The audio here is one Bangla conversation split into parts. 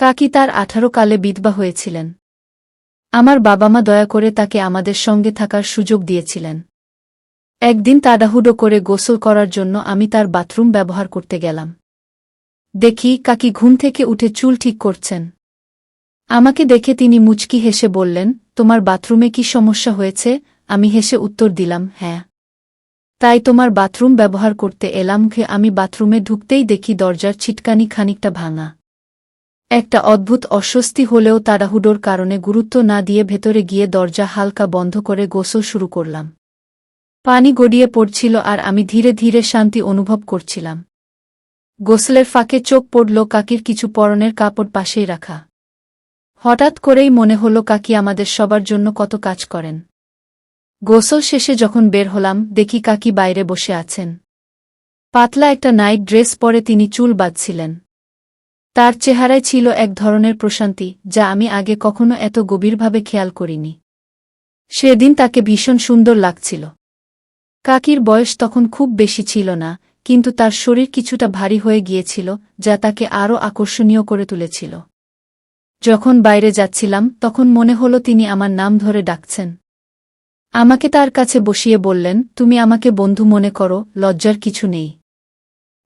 কাকি তার আঠারো কালে বিধবা হয়েছিলেন। আমার বাবা মা দয়া করে তাকে আমাদের সঙ্গে থাকার সুযোগ দিয়েছিলেন। একদিন তাড়াহুডো করে গোসল করার জন্য আমি তার বাথরুম ব্যবহার করতে গেলাম। দেখি কাকি ঘুম থেকে উঠে চুল ঠিক করছেন। আমাকে দেখে তিনি মুচকি হেসে বললেন, তোমার বাথরুমে কি সমস্যা হয়েছে? আমি হেসে উত্তর দিলাম হ্যাঁ। তাই তোমার বাথরুম ব্যবহার করতে এলাম আমি বাথরুমে ঢুকতেই দেখি দরজার ছিটকানি খানিকটা ভাঙা। একটা অদ্ভুত অস্বস্তি হলেও তাড়াহুডোর কারণে গুরুত্ব না দিয়ে ভেতরে গিয়ে দরজা হালকা বন্ধ করে গোসল শুরু করলাম। পানি গড়িয়ে পড়ছিল আর আমি ধীরে ধীরে শান্তি অনুভব করছিলাম। গোসলের ফাঁকে চোখ পড়ল কাকির কিছু পরনের কাপড় পাশেই রাখা। হঠাৎ করেই মনে হল কাকি আমাদের সবার জন্য কত কাজ করেন। গোসল শেষে যখন বের হলাম, দেখি কাকি বাইরে বসে আছেন। পাতলা একটা নাইট ড্রেস পরে তিনি চুল বাঁধছিলেন। তার চেহারায় ছিল এক ধরনের প্রশান্তি, যা আমি আগে কখনো এত গভীরভাবে খেয়াল করিনি। সেদিন তাকে ভীষণ সুন্দর লাগছিল। কাকির বয়স তখন খুব বেশি ছিল না, কিন্তু তার শরীর কিছুটা ভারী হয়ে গিয়েছিল, যা তাকে আরও আকর্ষণীয় করে তুলেছিল। যখন বাইরে যাচ্ছিলাম, তখন মনে হলো তিনি আমার নাম ধরে ডাকছেন। আমাকে তার কাছে বসিয়ে বললেন, তুমি আমাকে বন্ধু মনে করো, লজ্জার কিছু নেই।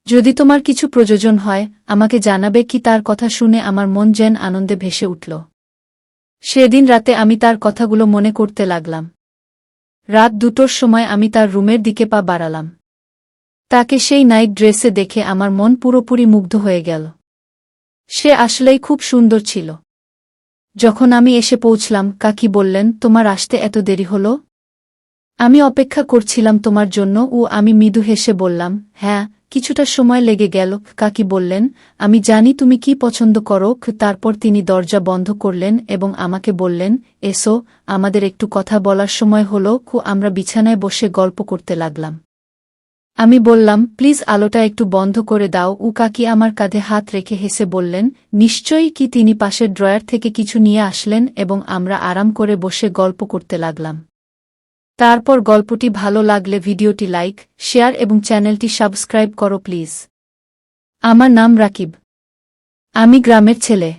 যদি তোমার কিছু প্রয়োজন হয়, আমাকে জানাবে কি তার কথা শুনে আমার মন যেন আনন্দে ভেসে উঠল। সেদিন রাতে আমি তার কথাগুলো মনে করতে লাগলাম। রাত দুটোর সময় আমি তার রুমের দিকে পা বাড়ালাম। তাকে সেই নাইট ড্রেসে দেখে আমার মন পুরোপুরি মুগ্ধ হয়ে গেল। সে আসলেই খুব সুন্দর ছিল। যখন আমি এসে পৌঁছলাম, কাকি বললেন, তোমার আসতে এত দেরি হল? আমি অপেক্ষা করছিলাম তোমার জন্য, ও আমি মৃদু হেসে বললাম হ্যাঁ কিছুটা সময় লেগে গেল। কাকি বললেন, আমি জানি তুমি কি পছন্দ করো। তারপর তিনি দরজা বন্ধ করলেন এবং আমাকে বললেন, এসো, আমাদের একটু কথা বলার সময় হল, খু, আমরা বিছানায় বসে গল্প করতে লাগলাম। আমি বললাম, প্লিজ আলোটা একটু বন্ধ করে দাও। উ কাকি আমার কাঁধে হাত রেখে হেসে বললেন, নিশ্চয়ই কি তিনি পাশের ড্রয়ার থেকে কিছু নিয়ে আসলেন এবং আমরা আরাম করে বসে গল্প করতে লাগলাম। তারপর গল্পটি ভালো লাগলে ভিডিওটি লাইক, শেয়ার এবং চ্যানেলটি সাবস্ক্রাইব করো প্লিজ। আমার নাম রাকিব। আমি গ্রামের ছেলে।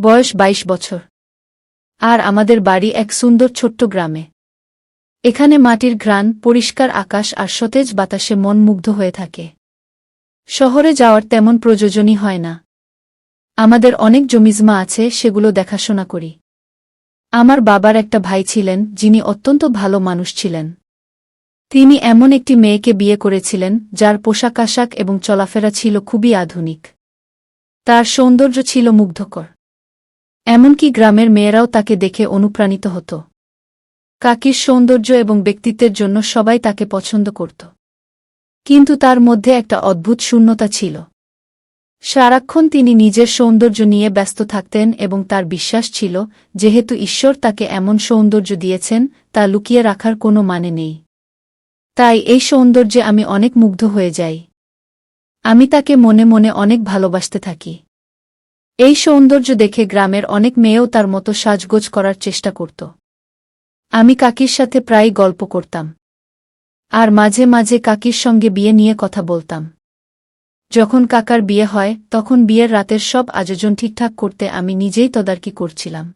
বয়স ২২ বছর। আর আমাদের বাড়ি এক সুন্দর ছোট্ট গ্রামে। এখানে মাটির ঘ্রাণ, পরিষ্কার আকাশ আর সতেজ বাতাসে মন মুগ্ধ হয়ে থাকে। শহরে যাওয়ার তেমন প্রয়োজনই হয় না। আমাদের অনেক জমিজমা আছে, সেগুলো দেখাশোনা করি। আমার বাবার একটা ভাই ছিলেন, যিনি অত্যন্ত ভালো মানুষ ছিলেন। তিনি এমন একটি মেয়েকে বিয়ে করেছিলেন, যার পোশাক আশাক এবং চলাফেরা ছিল খুবই আধুনিক। তার সৌন্দর্য ছিল মুগ্ধকর। এমনকি গ্রামের মেয়েরাও তাকে দেখে অনুপ্রাণিত হতো। কাকির সৌন্দর্য এবং ব্যক্তিত্বের জন্য সবাই তাকে পছন্দ করত। কিন্তু তার মধ্যে একটা অদ্ভুত শূন্যতা ছিল। সারাক্ষণ তিনি নিজের সৌন্দর্য নিয়ে ব্যস্ত থাকতেন এবং তার বিশ্বাস ছিল, যেহেতু ঈশ্বর তাকে এমন সৌন্দর্য দিয়েছেন, তা লুকিয়ে রাখার কোনো মানে নেই। তাই এই সৌন্দর্যে আমি অনেক মুগ্ধ হয়ে যাই। আমি তাকে মনে মনে অনেক ভালোবাসতে থাকি। এই সৌন্দর্য দেখে গ্রামের অনেক মেয়েও তার মতো সাজগোজ করার চেষ্টা করত। আমি কাকির সাথে প্রায় গল্প করতাম। আর মাঝে মাঝে কাকির সঙ্গে বিয়ে নিয়ে কথা বলতাম। যখন কাকার বিয়ে হয়, তখন বিয়ের রাতের সব আয়োজন ঠিকঠাক করতে আমি নিজেই তদারকি করছিলাম।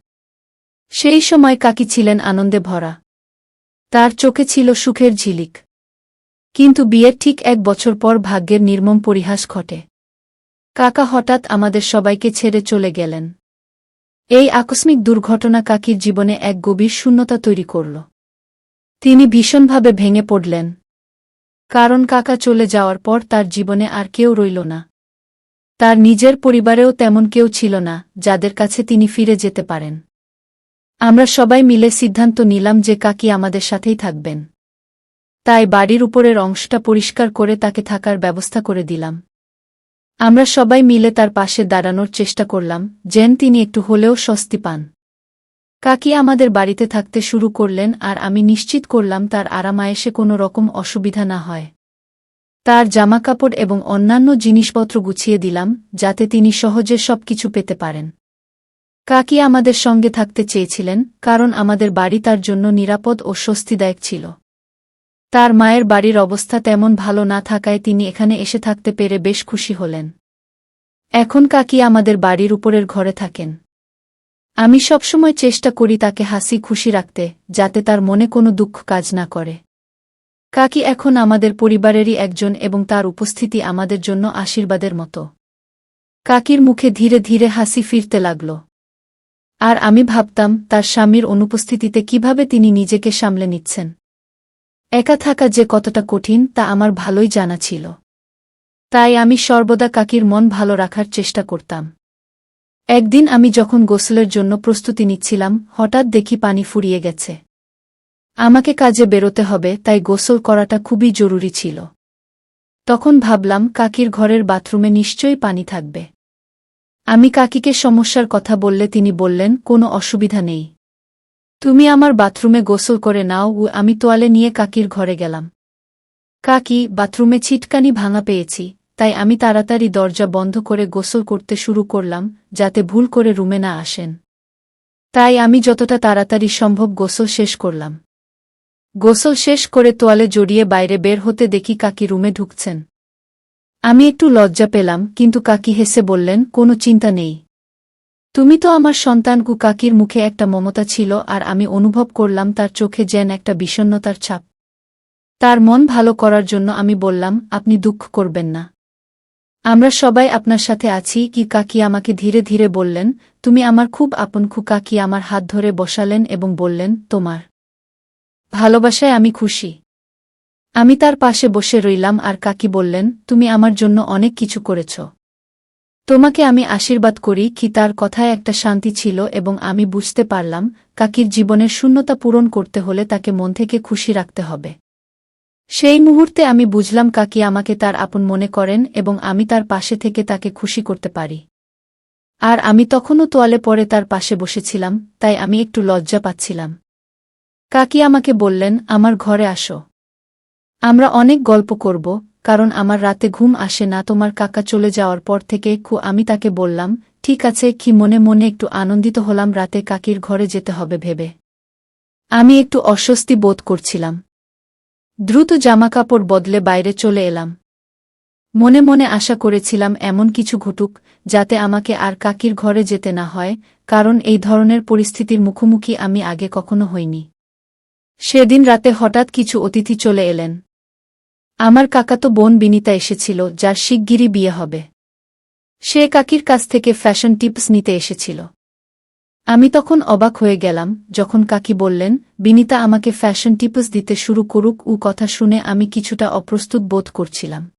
সেই সময় কাকি ছিলেন আনন্দে ভরা। তার চোখে ছিল সুখের ঝিলিক। কিন্তু বিয়ের ঠিক এক বছর পর ভাগ্যের নির্মম পরিহাস ঘটে। কাকা হঠাৎ আমাদের সবাইকে ছেড়ে চলে গেলেন। এই আকস্মিক দুর্ঘটনা কাকির জীবনে এক গভীর শূন্যতা তৈরি করল। তিনি ভীষণভাবে ভেঙে পড়লেন। কারণ কাকা চলে যাওয়ার পর তার জীবনে আর কেউ রইল না। তার নিজের পরিবারেও তেমন কেউ ছিল না, যাদের কাছে তিনি ফিরে যেতে পারেন। আমরা সবাই মিলে সিদ্ধান্ত নিলাম যে কাকি আমাদের সাথেই থাকবেন। তাই বাড়ির উপরের অংশটা পরিষ্কার করে তাকে থাকার ব্যবস্থা করে দিলাম। আমরা সবাই মিলে তার পাশে দাঁড়ানোর চেষ্টা করলাম, যেন তিনি একটু হলেও স্বস্তি পান। কাকি আমাদের বাড়িতে থাকতে শুরু করলেন আর আমি নিশ্চিত করলাম তার আরামায়েসে কোনো রকম অসুবিধা না হয়। তার জামাকাপড় এবং অন্যান্য জিনিসপত্র গুছিয়ে দিলাম, যাতে তিনি সহজে সব কিছু পেতে পারেন। কাকি আমাদের সঙ্গে থাকতে চেয়েছিলেন, কারণ আমাদের বাড়ি তার জন্য নিরাপদ ও স্বস্তিদায়ক ছিল। তার মায়ের বাড়ির অবস্থা তেমন ভালো না থাকায় তিনি এখানে এসে থাকতে পেরে বেশ খুশি হলেন। এখন কাকি আমাদের বাড়ির উপরের ঘরে থাকেন। আমি সবসময় চেষ্টা করি তাকে হাসি খুশি রাখতে, যাতে তার মনে কোনো দুঃখ কাজ না করে। কাকি এখন আমাদের পরিবারেরই একজন এবং তার উপস্থিতি আমাদের জন্য আশীর্বাদের মতো। কাকির মুখে ধীরে ধীরে হাসি ফিরতে লাগল। আর আমি ভাবতাম, তার স্বামীর অনুপস্থিতিতে কীভাবে তিনি নিজেকে সামলে নিচ্ছেন। একা থাকা যে কতটা কঠিন, তা আমার ভালোই জানা ছিল। তাই আমি সর্বদা কাকির মন ভালো রাখার চেষ্টা করতাম। একদিন আমি যখন গোসলের জন্য প্রস্তুতি নিচ্ছিলাম, হঠাৎ দেখি পানি ফুরিয়ে গেছে। আমাকে কাজে বেরোতে হবে, তাই গোসল করাটা খুবই জরুরি ছিল। তখন ভাবলাম, কাকির ঘরের বাথরুমে নিশ্চয়ই পানি থাকবে। আমি কাকিকে সমস্যার কথা বললে তিনি বললেন, কোনো অসুবিধা নেই। তুমি আমার বাথরুমে গোসল করে নাও ও আমি তোয়ালে নিয়ে কাকির ঘরে গেলাম। কাকি, বাথরুমে ছিটকানি ভাঙা পেয়েছি তাই আমি তাড়াতাড়ি দরজা বন্ধ করে গোসল করতে শুরু করলাম, যাতে ভুল করে রুমে না আসেন। তাই আমি যতটা তাড়াতাড়ি সম্ভব গোসল শেষ করলাম। গোসল শেষ করে তোয়ালে জড়িয়ে বাইরে বের হতে দেখি কাকি রুমে ঢুকছেন। আমি একটু লজ্জা পেলাম, কিন্তু কাকি হেসে বললেন, কোনো চিন্তা নেই। তুমি তো আমার সন্তান কু কাকির মুখে একটা মমতা ছিল, আর আমি অনুভব করলাম তার চোখে যেন একটা বিষণ্নতার ছাপ। তার মন ভালো করার জন্য আমি বললাম, আপনি দুঃখ করবেন না। সবাই আপনার সাথে আছি, কি কাকি আমাকে ধীরে ধীরে বললেন, তুমি আমার খুব আপন খু কাকি আমার হাত ধরে বসালেন এবং বললেন, তোমার ভালোবাসায় আমি খুশি। আমি তার পাশে বসে রইলাম আর কাকি বললেন, তুমি আমার জন্য অনেক কিছু করেছ। তোমাকে আমি আশীর্বাদ করি কি তার কথায় একটা শান্তি ছিল এবং আমি বুঝতে পারলাম, কাকির জীবনের শূন্যতা পূরণ করতে হলে তাকে মন থেকে খুশি রাখতে হবে। সেই মুহূর্তে আমি বুঝলাম কাকি আমাকে তার আপন মনে করেন এবং আমি তার পাশে থেকে তাকে খুশি করতে পারি। আর আমি তখনও তোয়ালে পরে তার পাশে বসেছিলাম, তাই আমি একটু লজ্জা পাচ্ছিলাম। কাকি আমাকে বললেন, আমার ঘরে আসো। আমরা অনেক গল্প করব, কারণ আমার রাতে ঘুম আসে না। তোমার কাকা চলে যাওয়ার পর থেকে খু, আমি তাকে বললাম, ঠিক আছে, কি মনে মনে একটু আনন্দিত হলাম। রাতে কাকির ঘরে যেতে হবে ভেবে। আমি একটু অস্বস্তি বোধ করছিলাম। দ্রুত জামাকাপড় বদলে বাইরে চলে এলাম। মনে মনে আশা করেছিলাম এমন কিছু ঘটুক, যাতে আমাকে আর কাকির ঘরে যেতে না হয়, কারণ এই ধরনের পরিস্থিতির মুখোমুখি আমি আগে কখনো হইনি। সেদিন রাতে হঠাৎ কিছু অতিথি চলে এলেন। আমার কাকাতো বোন বিনিতা এসেছিল, যার শিগগিরই বিয়ে হবে। সে কাকির কাছ থেকে ফ্যাশন টিপস নিতে এসেছিল। আমি তখন অবাক হয়ে গেলাম যখন কাকি বললেন, বিনিতা আমাকে ফ্যাশন টিপস দিতে শুরু করুক, উ কথা শুনে আমি কিছুটা অপ্রস্তুত বোধ করছিলাম।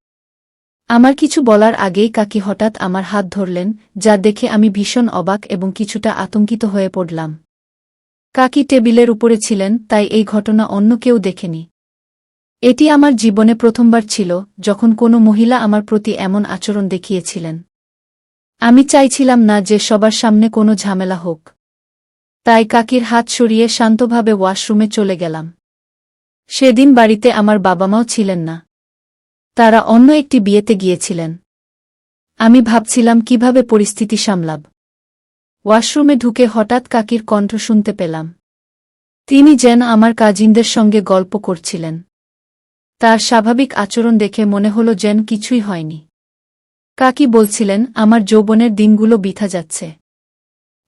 আমার কিছু বলার আগেই কাকি হঠাৎ আমার হাত ধরলেন, যা দেখে আমি ভীষণ অবাক এবং কিছুটা আতঙ্কিত হয়ে পড়লাম। কাকি টেবিলের উপরে ছিলেন, তাই এই ঘটনা অন্য কেউ দেখেনি। এটি আমার জীবনে প্রথমবার ছিল, যখন কোনো মহিলা আমার প্রতি এমন আচরণ দেখিয়েছিলেন। আমি চাইছিলাম না যে সবার সামনে কোনো ঝামেলা হোক। তাই কাকির হাত সরিয়ে শান্তভাবে ওয়াশরুমে চলে গেলাম। সেদিন বাড়িতে আমার বাবা মাও ছিলেন না। তারা অন্য একটি বিয়েতে গিয়েছিলেন। আমি ভাবছিলাম কীভাবে পরিস্থিতি সামলাব। ওয়াশরুমে ঢুকে হঠাৎ কাকির কণ্ঠ শুনতে পেলাম। তিনি যেন আমার কাজিনদের সঙ্গে গল্প করছিলেন। তার স্বাভাবিক আচরণ দেখে মনে হল যেন কিছুই হয়নি। কাকি বলছিলেন, আমার যৌবনের দিনগুলো বিথা যাচ্ছে।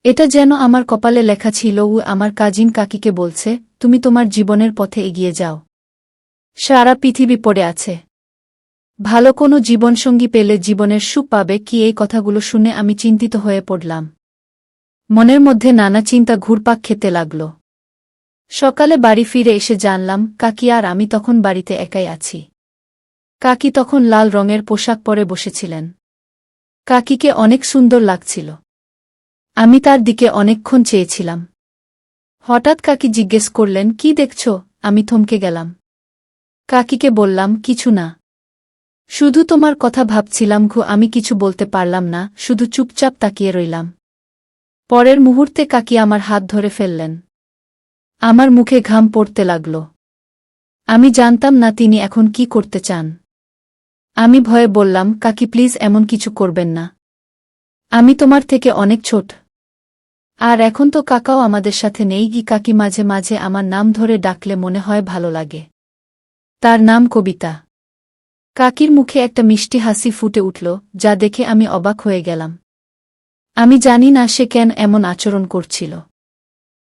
এটা যেন আমার কপালে লেখা ছিল ও আমার কাজিন কাকিকে বলছে, তুমি তোমার জীবনের পথে এগিয়ে যাও। সারা পৃথিবী পড়ে আছে। ভালো কোনো জীবনসঙ্গী পেলে জীবনের সুখ পাবে কি এই কথাগুলো শুনে আমি চিন্তিত হয়ে পড়লাম। মনের মধ্যে নানা চিন্তা ঘুরপাক খেতে লাগল। সকালে বাড়ি ফিরে এসে জানলাম, কাকি, আর আমি তখন বাড়িতে একাই আছি। কাকি তখন লাল রঙের পোশাক পরে বসেছিলেন। কাকিকে অনেক সুন্দর লাগছিল। আমি তার দিকে অনেকক্ষণ চেয়েছিলাম। হঠাৎ কাকি জিজ্ঞেস করলেন, কি দেখছ? আমি থমকে গেলাম। কাকিকে বললাম, কিছু না। শুধু তোমার কথা ভাবছিলাম ঘু, আমি কিছু বলতে পারলাম না, শুধু চুপচাপ তাকিয়ে রইলাম। পরের মুহূর্তে কাকি আমার হাত ধরে ফেললেন। আমার মুখে ঘাম পড়তে লাগল। আমি জানতাম না তিনি এখন কি করতে চান। আমি ভয়ে বললাম, কাকি, প্লিজ এমন কিছু করবেন না। আমি তোমার থেকে অনেক ছোট। আর এখন তো কাকাও আমাদের সাথে নেই গি কাকি মাঝে মাঝে আমার নাম ধরে ডাকলে মনে হয় ভালো লাগে। তার নাম কবিতা। কাকির মুখে একটা মিষ্টি হাসি ফুটে উঠল, যা দেখে আমি অবাক হয়ে গেলাম। আমি জানি না সে কেন এমন আচরণ করছিল।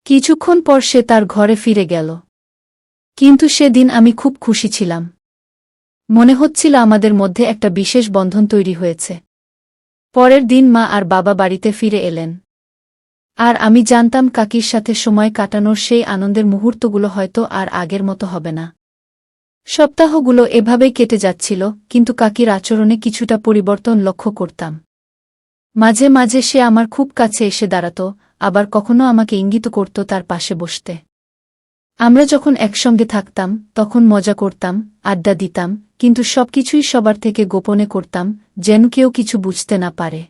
কিছুক্ষণ পর সে তার ঘরে ফিরে গেল। কিন্তু সেদিন আমি খুব খুশি ছিলাম। মনে হচ্ছিল আমাদের মধ্যে একটা বিশেষ বন্ধন তৈরি হয়েছে। পরের দিন মা আর বাবা বাড়িতে ফিরে এলেন। আর আমি জানতাম কাকির সাথে সময় কাটানোর সেই আনন্দের মুহূর্তগুলো হয়তো আর আগের মতো হবে না। সপ্তাহগুলো এভাবেই কেটে যাচ্ছিল, কিন্তু কাকির আচরণে কিছুটা পরিবর্তন লক্ষ্য করতাম। মাঝে মাঝে সে আমার খুব কাছে এসে দাঁড়াত, আবার কখনো আমাকে ইঙ্গিত করত তার পাশে বসতে। আমরা যখন একসঙ্গে থাকতাম, তখন মজা করতাম, আড্ডা দিতাম, কিন্তু সবকিছুই সবার থেকে গোপনে করতাম, যেন কেউ কিছু বুঝতে না পারে।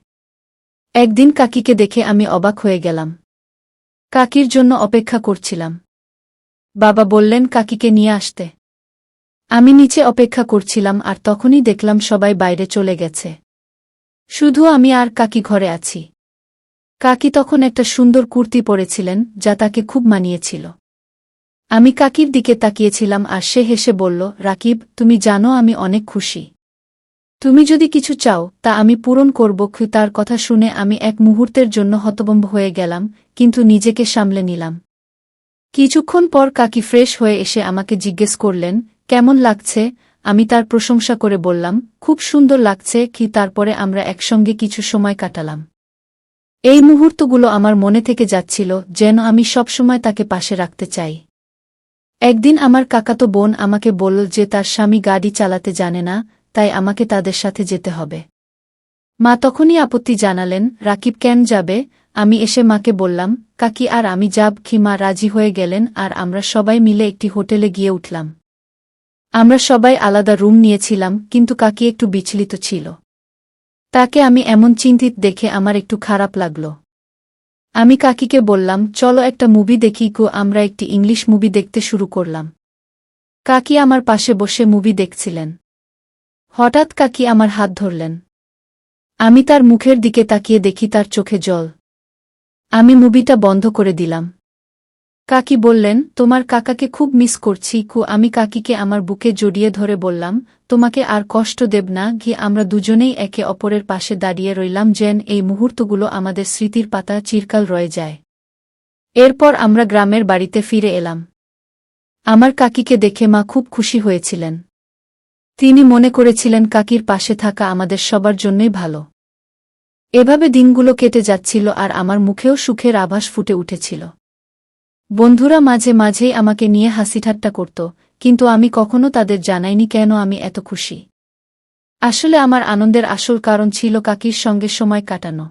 একদিন কাকিকে দেখে আমি অবাক হয়ে গেলাম। কাকির জন্য অপেক্ষা করছিলাম। বাবা বললেন, কাকিকে নিয়ে আসতে। আমি নিচে অপেক্ষা করছিলাম আর তখনই দেখলাম সবাই বাইরে চলে গেছে। শুধু আমি আর কাকি ঘরে আছি। কাকি তখন একটা সুন্দর কুর্তি পরেছিলেন, যা তাকে খুব মানিয়েছিল। আমি কাকির দিকে তাকিয়েছিলাম আর সে হেসে বলল, রাকিব, তুমি জানো আমি অনেক খুশি। তুমি যদি কিছু চাও, তা আমি পূরণ করব তার কথা শুনে আমি এক মুহূর্তের জন্য হতবম্ব হয়ে গেলাম, কিন্তু নিজেকে সামলে নিলাম। কিছুক্ষণ পর কাকি ফ্রেশ হয়ে এসে আমাকে জিজ্ঞেস করলেন, কেমন লাগছে? আমি তার প্রশংসা করে বললাম, খুব সুন্দর লাগছে, কি তারপরে আমরা একসঙ্গে কিছু সময় কাটালাম। এই মুহূর্তগুলো আমার মনে থেকে যাচ্ছিল, যেন আমি সবসময় তাকে পাশে রাখতে চাই। একদিন আমার কাকাতো বোন আমাকে বলল যে তার স্বামী গাড়ি চালাতে জানে না তাই আমাকে তাদের সাথে যেতে হবে। মা তখনই আপত্তি জানালেন, রাকিব কেন যাবে? আমি এসে মাকে বললাম, কাকি আর আমি যাব কি মা রাজি হয়ে গেলেন আর আমরা সবাই মিলে একটি হোটেলে গিয়ে উঠলাম। আমরা সবাই আলাদা রুম নিয়েছিলাম, কিন্তু কাকি একটু বিচলিত ছিল। তাকে আমি এমন চিন্তিত দেখে আমার একটু খারাপ লাগল। আমি কাকিকে বললাম, চলো একটা মুভি দেখি গো, আমরা একটি ইংলিশ মুভি দেখতে শুরু করলাম। কাকি আমার পাশে বসে মুভি দেখছিলেন। হঠাৎ কাকি আমার হাত ধরলেন। আমি তার মুখের দিকে তাকিয়ে দেখি তার চোখে জল। আমি মুভিটা বন্ধ করে দিলাম। কাকি বললেন, তোমার কাকাকে খুব মিস করছি, কু, আমি কাকিকে আমার বুকে জড়িয়ে ধরে বললাম, তোমাকে আর কষ্ট দেব না, ঘি, আমরা দুজনেই একে অপরের পাশে দাঁড়িয়ে রইলাম, যেন এই মুহূর্তগুলো আমাদের স্মৃতির পাতা চিরকাল রয়ে যায়। এরপর আমরা গ্রামের বাড়িতে ফিরে এলাম। আমার কাকিকে দেখে মা খুব খুশি হয়েছিলেন। তিনি মনে করেছিলেন কাকির পাশে থাকা আমাদের সবার জন্যই ভালো। এভাবে দিনগুলো কেটে যাচ্ছিল আর আমার মুখেও সুখের আভাস ফুটে উঠেছিল। বন্ধুরা মাঝে মাঝেই আমাকে নিয়ে হাসিঠাট্টা করত, কিন্তু আমি কখনো তাদের জানাইনি কেন আমি এত খুশি। আসলে আমার আনন্দের আসল কারণ ছিল কাকির সঙ্গে সময় কাটানো।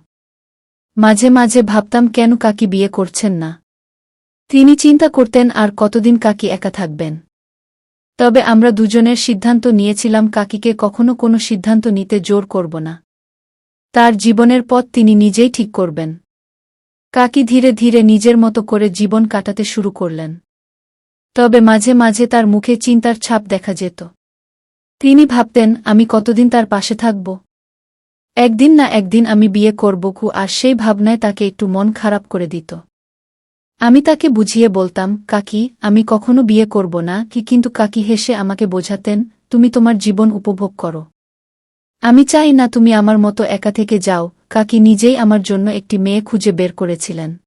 মাঝে মাঝে ভাবতাম, কেন কাকি বিয়ে করছেন না? তিনি চিন্তা করতেন, আর কতদিন কাকি একা থাকবেন? তবে আমরা দুজনের সিদ্ধান্ত নিয়েছিলাম কাকিকে কখনো কোনো সিদ্ধান্ত নিতে জোর করব না। তার জীবনের পথ তিনি নিজেই ঠিক করবেন। কাকি ধীরে ধীরে নিজের মতো করে জীবন কাটাতে শুরু করলেন। তবে মাঝে মাঝে তার মুখে চিন্তার ছাপ দেখা যেত। তিনি ভাবতেন, আমি কতদিন তার পাশে থাকব? একদিন না একদিন আমি বিয়ে করব কু, আর সেই ভাবনায় তাকে একটু মন খারাপ করে দিত। আমি তাকে বুঝিয়ে বলতাম, কাকি, আমি কখনো বিয়ে করব না, কি কিন্তু কাকি হেসে আমাকে বোঝাতেন, তুমি তোমার জীবন উপভোগ করো। আমি চাই না তুমি আমার মতো একা থেকে যাও, কাকি নিজেই আমার জন্য একটি মেয়ে খুঁজে বের করেছিলেন।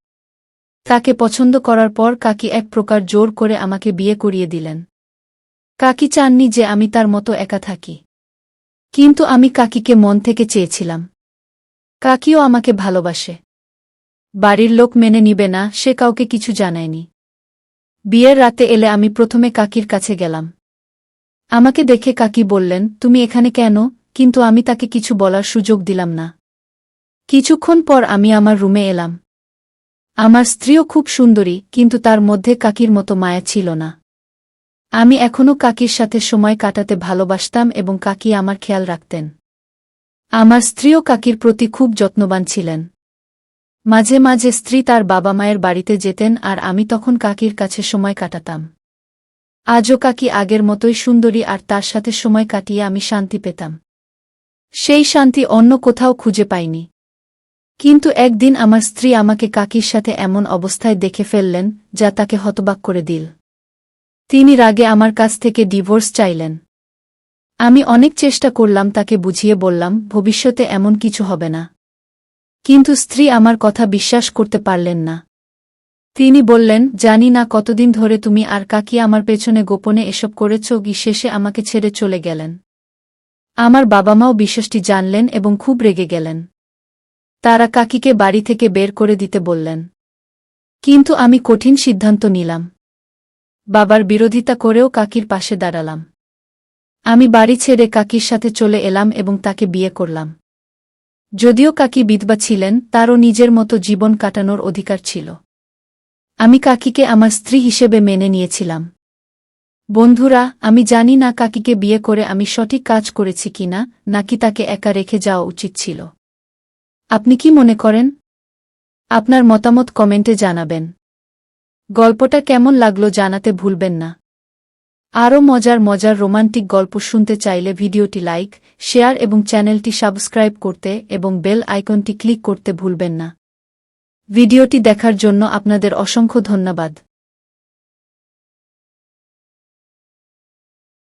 তাকে পছন্দ করার পর কাকি এক প্রকার জোর করে আমাকে বিয়ে করিয়ে দিলেন। কাকি চাননি যে আমি তার মতো একা থাকি। কিন্তু আমি কাকিকে মন থেকে চেয়েছিলাম। কাকিও আমাকে ভালোবাসে। বাড়ির লোক মেনে নিবে না, সে কাউকে কিছু জানায়নি। বিয়ের রাতে এলে আমি প্রথমে কাকির কাছে গেলাম। আমাকে দেখে কাকি বললেন, তুমি এখানে কেন? কিন্তু আমি তাকে কিছু বলার সুযোগ দিলাম না। কিছুক্ষণ পর আমি আমার রুমে এলাম। আমার স্ত্রীও খুব সুন্দরী, কিন্তু তার মধ্যে কাকির মতো মায়া ছিল না। আমি এখনও কাকির সাথে সময় কাটাতে ভালোবাসতাম এবং কাকি আমার খেয়াল রাখতেন। আমার স্ত্রীও কাকির প্রতি খুব যত্নবান ছিলেন। মাঝে মাঝে স্ত্রী তার বাবা মায়ের বাড়িতে যেতেন আর আমি তখন কাকির কাছে সময় কাটাতাম। আজও কাকি আগের মতোই সুন্দরী আর তার সাথে সময় কাটিয়ে আমি শান্তি পেতাম। সেই শান্তি অন্য কোথাও খুঁজে পাইনি। কিন্তু একদিন আমার স্ত্রী আমাকে কাকির সাথে এমন অবস্থায় দেখে ফেললেন, যা তাকে হতবাক করে দিল। তিনি রাগে আমার কাছ থেকে ডিভোর্স চাইলেন। আমি অনেক চেষ্টা করলাম তাকে বুঝিয়ে বললাম, ভবিষ্যতে এমন কিছু হবে না। কিন্তু স্ত্রী আমার কথা বিশ্বাস করতে পারলেন না। তিনি বললেন, জানি না কতদিন ধরে তুমি আর কাকি আমার পেছনে গোপনে এসব করেছ গি শেষে আমাকে ছেড়ে চলে গেলেন। আমার বাবা মাও বিশ্বাসটি জানলেন এবং খুব রেগে গেলেন। তারা কাকিকে বাড়ি থেকে বের করে দিতে বললেন। কিন্তু আমি কঠিন সিদ্ধান্ত নিলাম। বাবার বিরোধিতা করেও কাকির পাশে দাঁড়ালাম। আমি বাড়ি ছেড়ে কাকির সাথে চলে এলাম এবং তাকে বিয়ে করলাম। যদিও কাকি বিধবা ছিলেন, তারও নিজের মতো জীবন কাটানোর অধিকার ছিল। আমি কাকিকে আমার স্ত্রী হিসেবে মেনে নিয়েছিলাম। বন্ধুরা, আমি জানি না কাকিকে বিয়ে করে আমি সঠিক কাজ করেছি কিনা, নাকি তাকে একা রেখে যাওয়া উচিত ছিল। আপনি কি মনে করেন? আপনার মতামত কমেন্টে জানাবেন। গল্পটা কেমন লাগল জানাতে ভুলবেন না। আরও মজার মজার রোমান্টিক গল্প শুনতে চাইলে ভিডিওটি লাইক, শেয়ার এবং চ্যানেলটি সাবস্ক্রাইব করতে এবং বেল আইকনটি ক্লিক করতে ভুলবেন না। ভিডিওটি দেখার জন্য আপনাদের অসংখ্য ধন্যবাদ।